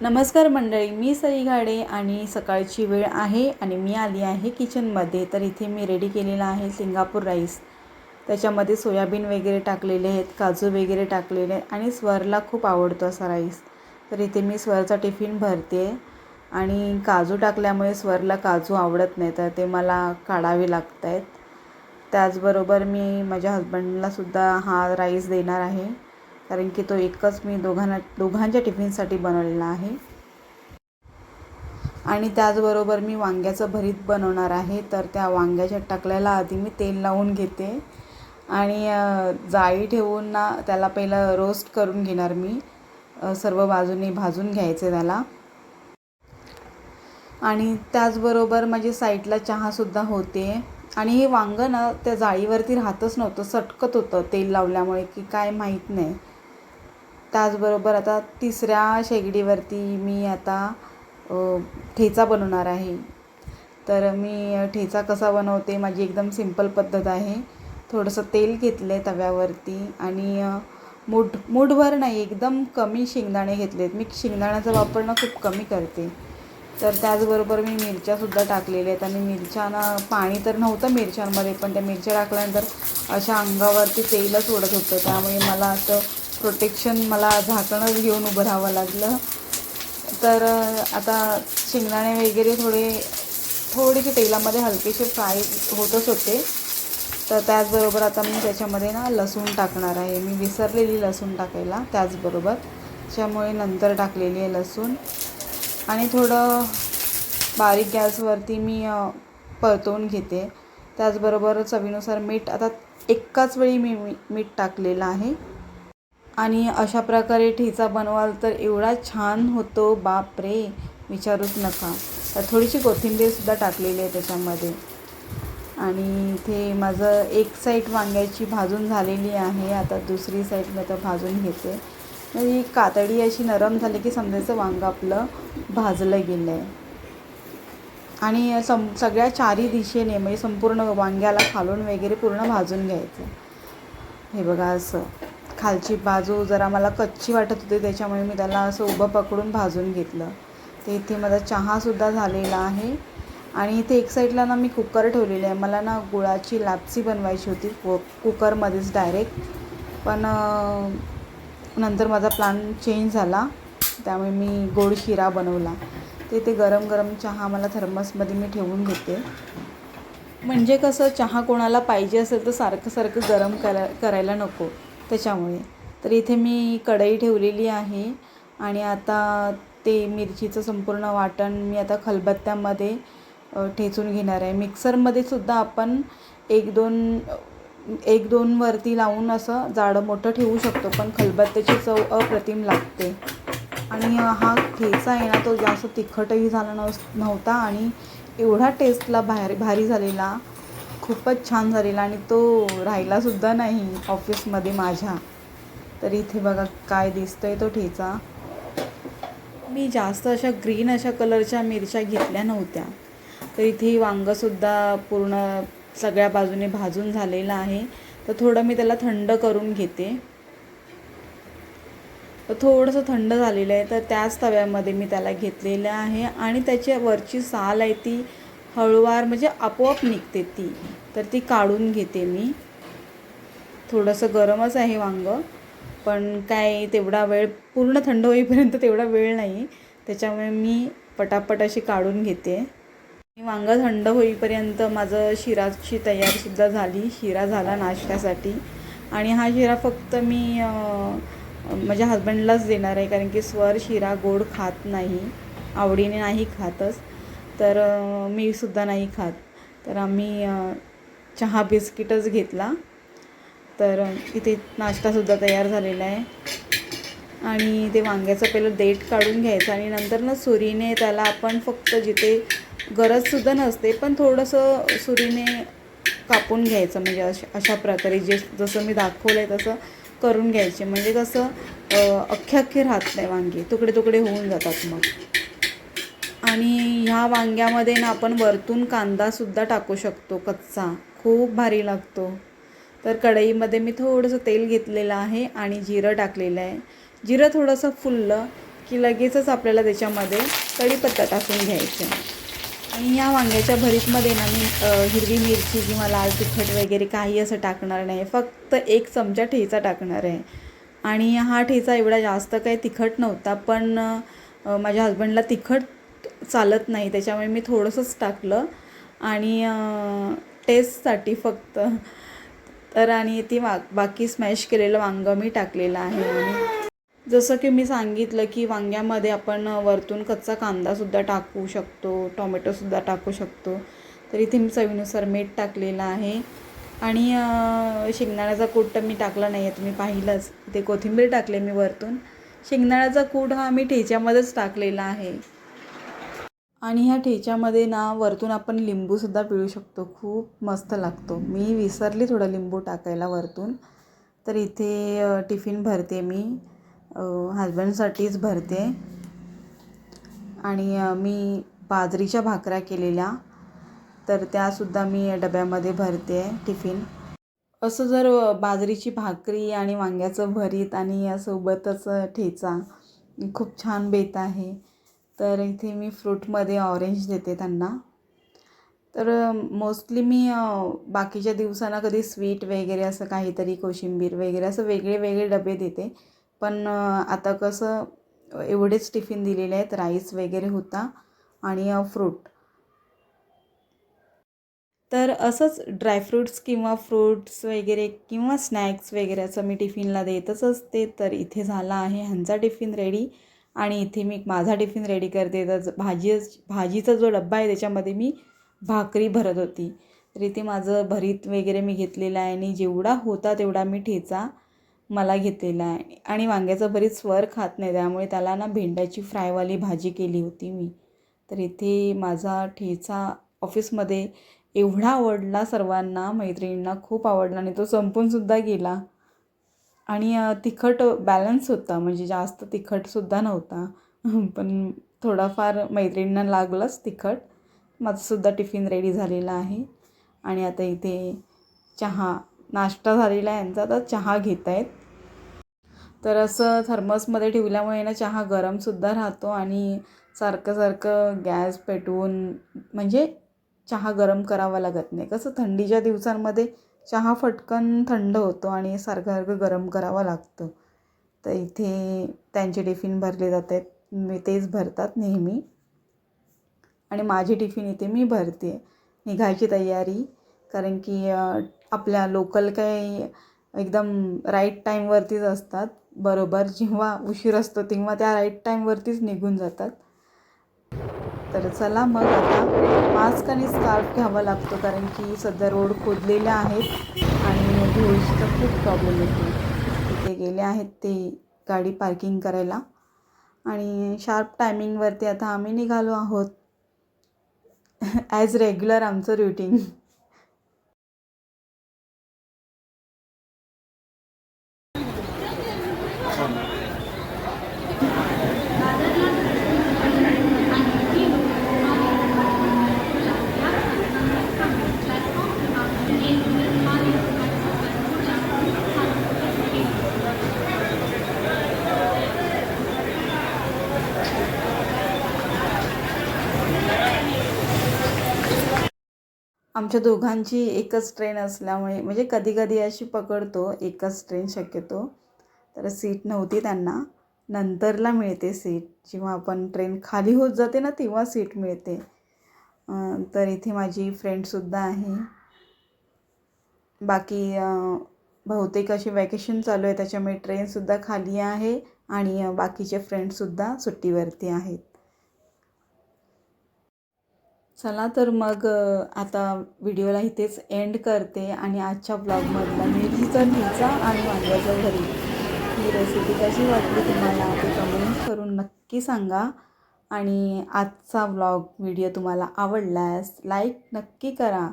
नमस्कार मंडळी मी सई घाडे आणि सकाळची वेळ आहे आणि मी आली आहे किचनमध्ये. तर इथे मी रेडी केलेला आहे सिंगापूर राईस त्याच्यामध्ये सोयाबीन वगैरे टाकलेले आहेत काजू वगैरे टाकलेले आहेत आणि स्वरला खूप आवडतो असा राईस तर इथे मी स्वरचा टिफिन भरते आणि काजू टाकल्यामुळे स्वरला काजू आवडत नाही तर ते मला काढावे लागत आहेत त्याचबरोबर मी माझ्या हसबंडलासुद्धा हा राईस देणार आहे. कारण की तो एकच मी दोघांना दोघांच्या टिफिनसाठी बनवलेला आहे. आणि त्याचबरोबर मी वांग्याचं भरीत बनवणार आहे. तर त्या वांग्याच्या टाकल्याला आधी मी तेल लावून घेते. आणि जाळी ठेवून ना त्याला पहिलं रोस्ट करून घेणार मी. सर्व बाजूनी भाजून घ्यायचे त्याला. आणि त्याचबरोबर माझी साईडला चहासुद्धा होते. आणि हे वांगं ना त्या जाळीवरती राहतच नव्हतं सटकत होतं तेल लावल्यामुळे की काय माहीत नाही. त्याचबरोबर आता तिसऱ्या शेगडीवरती मी आता ठेचा बनवणार आहे. तर मी ठेचा कसा बनवते माझी एकदम सिंपल पद्धत आहे. थोडंसं तेल घेतलं आहे तव्यावरती आणि मूठ मूठभर नाही एकदम कमी शेंगदाणे घेतलेत. मी शेंगदाण्याचा वापर ना खूप कमी करते. तर त्याचबरोबर मी मिरच्यासुद्धा टाकलेल्या आहेत आणि मिरच्यांना पाणी तर नव्हतं मिरच्यांमध्ये पण त्या मिरच्या टाकल्यानंतर अशा अंगावरती तेलच ओढत होतं. त्यामुळे मला असं प्रोटेक्शन मला झाकणच घेऊन उभं राहावं लागलं. तर आता शेंगदाणे वगैरे थोडे थोडेसे तेलामध्ये हलकेसे फ्राय होतच होते. तर त्याचबरोबर आता मी त्याच्यामध्ये ना लसूण टाकणार आहे. मी विसरलेली लसूण टाकायला त्याचबरोबर. त्याच्यामुळे नंतर टाकलेली आहे लसूण. आणि थोडं बारीक गॅसवरती मी परतवून घेते. त्याचबरोबर चवीनुसार मीठ आता एकाच वेळी मी मी मीठ टाकलेलं आहे. आणि अशा प्रकारे ठेचा बनवाल तर एवढा छान होतो. बाप रे विचारूच नका. तर थोडीशी कोथिंबीरसुद्धा टाकलेली आहे त्याच्यामध्ये. आणि इथे माझं एक साईड वांग्याची भाजून झालेली आहे. आता दुसरी साईड मी आता भाजून घेते. म्हणजे ही कातडी अशी नरम झाली की समजायचं वांगं आपलं भाजलं गेलं आहे आणि सम सगळ्या चारी दिशेने म्हणजे संपूर्ण वांग्याला खालून वगैरे पूर्ण भाजून घ्यायचं. हे बघा असं. खालची बाजू जरा मला कच्ची वाटत होती त्याच्यामुळे मी त्याला असं उभं पकडून भाजून घेतलं. ते इथे माझा चहासुद्धा झालेला आहे. आणि इथे एक साईडला ना मी कुकर ठेवलेले आहे. मला ना गुळाची लापसी बनवायची होती कु कुकरमध्येच डायरेक्ट पण नंतर माझा प्लॅन चेंज झाला. त्यामुळे मी गोड शिरा बनवला. ते ते गरम गरम चहा मला थर्मसमध्ये मी ठेवून घेते. म्हणजे कसं चहा कोणाला पाहिजे असेल तर सारखं सारखं गरम करा करायला नको. त्याच्यामुळे. तर इथे मी कढई ठेवलेली आहे आणि आता ते मिरचीचं संपूर्ण वाटण मी आता खलबत्त्यामध्ये ठेचून घेणार आहे. मिक्सरमध्ये सुद्धा आपण एक दोन एक दोन वरती लावून असं जाडं मोठं ठेवू शकतो पण खलबत्त्याची चव अप्रतिम लागते. आणि हा ठेचा आहे ना तो जास्त तिखटही झाला नव्ह नव्हता आणि एवढा टेस्टला भारी भारी झालेला. खूपच छान झालेला आणि तो राहिलासुद्धा नाही ऑफिसमध्ये माझ्या. तर इथे बघा काय दिसतंय तो ठेचा. मी जास्त अशा ग्रीन अशा कलरच्या मिरच्या घेतल्या नव्हत्या. तर इथे वांगंसुद्धा पूर्ण सगळ्या बाजूने भाजून झालेलं आहे. तर थोडं मी त्याला थंड करून घेते. तर थोडंसं थंड झालेलं आहे. तर त्याच तव्यामध्ये मी त्याला घेतलेलं आहे. आणि त्याची वरची साल आहे ती हळूवार म्हणजे आपोआप निघते ती. तर ती काढून घेते मी. थोडंसं गरमच आहे वांगं पण काय तेवढा वेळ पूर्ण थंड होईपर्यंत तेवढा वेळ नाही. त्याच्यामुळे मी पटापट अशी काढून घेते. वांगं थंड होईपर्यंत माझं शिराची तयारीसुद्धा झाली. शिरा झाला नाश्त्यासाठी. आणि हा शिरा फक्त मी माझ्या हजबंडलाच देणार आहे कारण की स्वर शिरा गोड खात नाही. आवडीने नाही खातच. तर मी सुद्धा नाही खात. तर आम्ही चहा बिस्किटच घेतला. तर इथे नाश्तासुद्धा तयार झालेला आहे. आणि ते वांग्याचं पहिलं देठ काढून घ्यायचं आणि नंतर ना सुरीने त्याला आपण फक्त जिथे गरजसुद्धा नसते पण थोडंसं सुरीने कापून घ्यायचं. म्हणजे अशा अशा प्रकारे जे जसं मी दाखवलं आहे तसं करून घ्यायचे. म्हणजे कसं अख्खे अख्खे राहत नाही वांगे. तुकडे तुकडे होऊन जातात मग. आणि ह्या वांग्यामध्ये ना आपण वरतून कांदासुद्धा टाकू शकतो कच्चा. खूप भारी लागतो. तर कढईमध्ये मी थोडंसं तेल घेतलेलं आहे आणि जिरं टाकलेलं आहे. जिरं थोडंसं फुललं की लगेचच आपल्याला त्याच्यामध्ये कढीपत्ता टाकून घ्यायचं आणि या वांग्याच्या भरीतमध्ये ना मी हिरवी मिरची किंवा लाल तिखट वगैरे काही असं टाकणार नाही. फक्त एक चमचा ठेचा टाकणार आहे. आणि हा ठेचा एवढा जास्त काही तिखट नव्हता पण माझ्या हस्बंडला तिखट चालत नाही त्याच्यामुळे मी थोडंसंच टाकलं. आणि टेस्टसाठी फक्त तर आणि ती वा बाकी स्मॅश केलेलं वांगं मी टाकलेलं आहे. आणि जसं की मी सांगितलं की वांग्यामध्ये आपण वरतून कच्चा कांदासुद्धा टाकू शकतो टोमॅटोसुद्धा टाकू शकतो. तर इथे मी चवीनुसार मीठ टाकलेलं आहे. आणि शेंगदाण्याचा कूट तर मी टाकला नाही आहे तुम्ही पाहिलंच. इथे कोथिंबीर टाकले मी वरतून. शेंगदाण्याचा कूट हा मी ठेच्यामध्येच टाकलेला आहे. आणि ह्या ठेच्यामध्ये ना वरतून आपण लिंबूसुद्धा पिळू शकतो. खूप मस्त लागतो. मी विसरली थोडं लिंबू टाकायला वरतून. तर इथे टिफिन भरते मी. हजबंडसाठीच भरते. आणि मी बाजरीच्या भाकऱ्या केलेल्या. तर त्यासुद्धा मी डब्यामध्ये भरते टिफिन. असं जर बाजरीची भाकरी आणि वांग्याचं भरीत आणि या सोबतच ठेचा. खूप छान बेत आहे. तर इथे मी फ्रूटमध्ये ऑरेंज देते त्यांना. तर मोस्टली मी बाकीच्या दिवसांना कधी स्वीट वगैरे असं काहीतरी कोशिंबीर वगैरे असं वेगळे वेगळे डबे देते. पण आता कसं एवढेच टिफिन दिलेले आहेत राईस वगैरे होता आणि फ्रूट. तर असंच ड्रायफ्रूट्स किंवा फ्रूट्स वगैरे किंवा स्नॅक्स वगैरे असं मी टिफिनला देतच असते. तर इथे झाला आहे ह्यांचा टिफिन रेडी. आणि इथे मी माझा टिफिन रेडी करते. तर भाजी भाजीचा जो डब्बा आहे त्याच्यामध्ये मी भाकरी भरत होती. तर इथे माझं भरीत वगैरे मी घेतलेलं आहे आणि जेवढा होता तेवढा मी ठेचा मला घेतलेला आहे. आणि वांग्याचं भरीत स्वर खात नाही त्यामुळे त्याला ना भेंड्याची फ्रायवाली भाजी केली होती मी. तर इथे माझा ठेचा ऑफिसमध्ये एवढा आवडला सर्वांना मैत्रिणींना खूप आवडला आणि तो संपूनसुद्धा गेला. आणि तिखट बॅलन्स होता. म्हणजे जास्त तिखटसुद्धा नव्हता. पण थोडाफार मैत्रिणींना लागलंच तिखट. माझंसुद्धा टिफिन रेडी झालेला आहे. आणि आता इथे चहा नाश्ता झालेला आहे यांचा. आता चहा घेत आहेत. तर असं थर्मसमध्ये ठेवल्यामुळे ना चहा गरमसुद्धा राहतो आणि सारखं सारखं गॅस पेटवून म्हणजे चहा गरम करावा लागत नाही. कसं थंडीच्या दिवसांमध्ये चहा फटकन थंड होतो आणि सारखं सारखं गरम करावं लागतं. तर इथे त्यांचे टिफिन भरले जात आहेत मी तेच भरतात नेहमी. आणि माझी टिफिन इथे मी भरते. निघायची तयारी. कारण की आपल्या लोकल काही एकदम राईट टाईमवरतीच असतात. बरोबर जेव्हा उशीर असतो तेव्हा त्या राईट टाईमवरतीच निघून जातात. तर चला मग आता मास्क आणि स्कार्फ घ्यावा लागतो कारण की सध्या रोड खोदलेले आहेत आणि धुळीचा खूप प्रॉब्लेम येतो. तिथे गेले आहेत ते गाडी पार्किंग करायला. आणि शार्प टायमिंगवरती आता आम्ही निघालो आहोत. ॲज रेग्युलर आमचं रुटीन आमच्या दोघांची एकच ट्रेन असल्यामुळे म्हणजे कधी कधी अशी पकडतो एकच ट्रेन शक्यतो. तर सीट नव्हती त्यांना. नंतरला मिळते सीट जेव्हा आपण ट्रेन खाली होत जाते ना तेव्हा सीट मिळते. तर इथे माझी फ्रेंडसुद्धा आहे. बाकी बहुतेक अशी वॅकेशन चालू आहे त्याच्यामुळे ट्रेनसुद्धा खाली आहे आणि बाकीचे फ्रेंडसुद्धा सुट्टीवरती आहेत. चला तर मग आता व्हिडिओला इथेच एंड करते आणि आजच्या ब्लॉगमधला मेथीचा ठेचा आणि वांग्याचं घरी. ही रेसिपी कशी वाटली तुम्हाला ते कमेंट करून नक्की सांगा. आणि आजचा व्लॉग व्हिडिओ तुम्हाला आवडल्यास लाईक नक्की करा.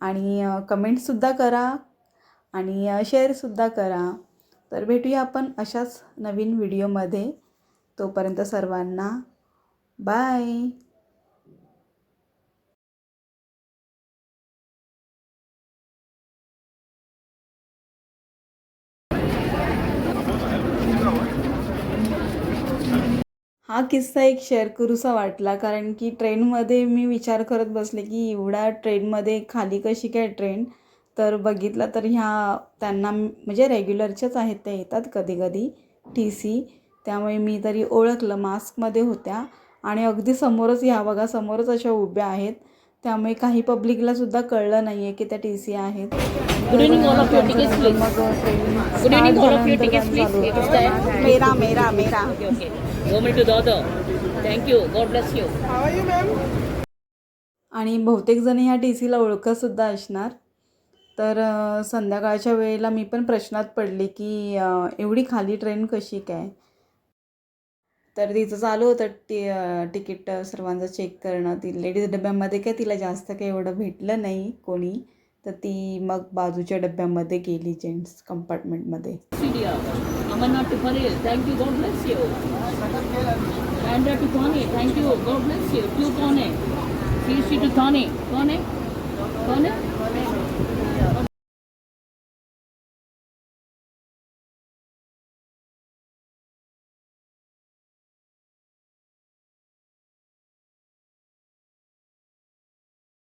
आणि कमेंटसुद्धा करा आणि शेअरसुद्धा करा. तर भेटूया आपण अशाच नवीन व्हिडिओमध्ये तोपर्यंत सर्वांना बाय हा किस्सा एक शेअर करूसा वाटला कारण की ट्रेनमध्ये मी विचार करत बसले की एवढ्या ट्रेनमध्ये खाली कशी काय ट्रेन तर बघितलं तर ह्या त्यांना म्हणजे रेग्युलरच्याच आहेत त्या येतात कधी कधी टी सी त्यामुळे मी तरी ओळखलं मास्कमध्ये होत्या. आणि अगदी समोरच ह्या बघा समोरच अशा उभ्या आहेत. त्यामुळे काही पब्लिकला सुद्धा कळलं नाही आहे की त्या टी सी आहेत. मग? मेरा मेरा मेरा Me to the other. Thank you. God bless you. आणि बहुतेक जण ह्या टी सीला ओळखतसुद्धा असणार. तर संध्याकाळच्या वेळेला मी पण प्रश्नात पडले की एवढी खाली ट्रेन कशी काय? तर तिचं चालू होतं टी तिकीट सर्वांचं चेक करणं. ती लेडीज डब्यामध्ये काय तिला जास्त काही एवढं भेटलं नाही कोणी. तर ती मग बाजूच्या डब्यामध्ये गेली जेंट्स कंपार्टमेंटमध्ये To. Thank you. God bless you. To Thane. CC to Thane. Thane? Thane?